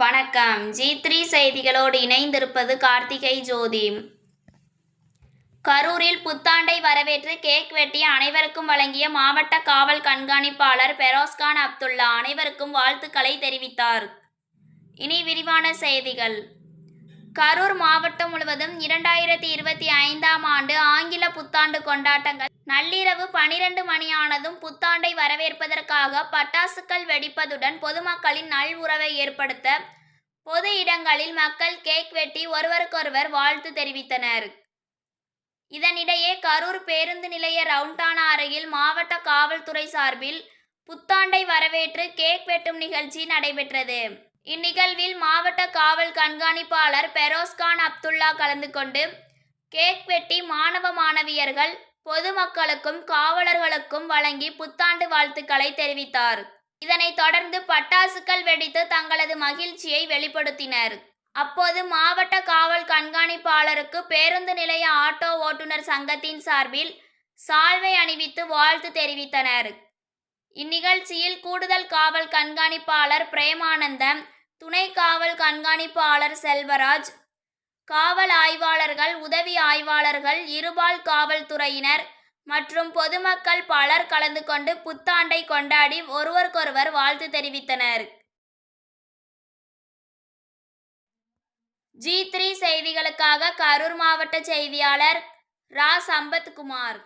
வணக்கம். G three செய்திகளோடு இணைந்திருப்பது கார்த்திகை ஜோதி கரூரில் புத்தாண்டை வரவேற்று கேக் வெட்டி அனைவருக்கும் வழங்கிய மாவட்ட காவல் கண்காணிப்பாளர் பெரோஸ்கான் அப்துல்லா அனைவருக்கும் வாழ்த்துக்களை தெரிவித்தார். இனி விரிவான செய்திகள். கரூர் மாவட்டம் முழுவதும் இரண்டாயிரத்தி இருபத்தி ஐந்தாம் ஆண்டு ஆங்கில புத்தாண்டு கொண்டாட்டங்கள் நள்ளிரவு பனிரெண்டு மணியானதும் புத்தாண்டை வரவேற்பதற்காக பட்டாசுகள் வெடிப்பதுடன் பொதுமக்களின் நல்உறவை ஏற்படுத்த பொது இடங்களில் மக்கள் கேக் வெட்டி ஒருவருக்கொருவர் வாழ்த்து தெரிவித்தனர். இதனிடையே கரூர் பேருந்து நிலைய ரவுண்டானா அருகில் மாவட்ட காவல்துறை சார்பில் புத்தாண்டை வரவேற்று கேக் வெட்டும் நிகழ்ச்சி நடைபெற்றது. இந்நிகழ்வில் மாவட்ட காவல் கண்காணிப்பாளர் பெரோஸ்கான் அப்துல்லா கலந்து கொண்டு கேக் வெட்டி மாணவ மாணவியர்கள் பொதுமக்களுக்கும் காவலர்களுக்கும் வழங்கி புத்தாண்டு வாழ்த்துக்களை தெரிவித்தார். இதனைத் தொடர்ந்து பட்டாசுகள் வெடித்து தங்களது மகிழ்ச்சியை வெளிப்படுத்தினர். அப்போது மாவட்ட காவல் கண்காணிப்பாளருக்கு பேருந்து நிலைய ஆட்டோ ஓட்டுநர் சங்கத்தின் சார்பில் சால்வை அணிவித்து வாழ்த்து தெரிவித்தனர். இந்நிகழ்ச்சியில் கூடுதல் காவல் கண்காணிப்பாளர் பிரேமானந்தம் துணை காவல் கண்காணிப்பாளர் செல்வராஜ் காவல் ஆய்வாளர்கள் உதவி ஆய்வாளர்கள் இருபால் காவல்துறையினர் மற்றும் பொதுமக்கள் பலர் கலந்து கொண்டு புத்தாண்டை கொண்டாடி ஒருவருக்கொருவர் வாழ்த்து தெரிவித்தனர். ஜி த்ரீ செய்திகளுக்காக கரூர் மாவட்ட செய்தியாளர் ரா சம்பத்குமார்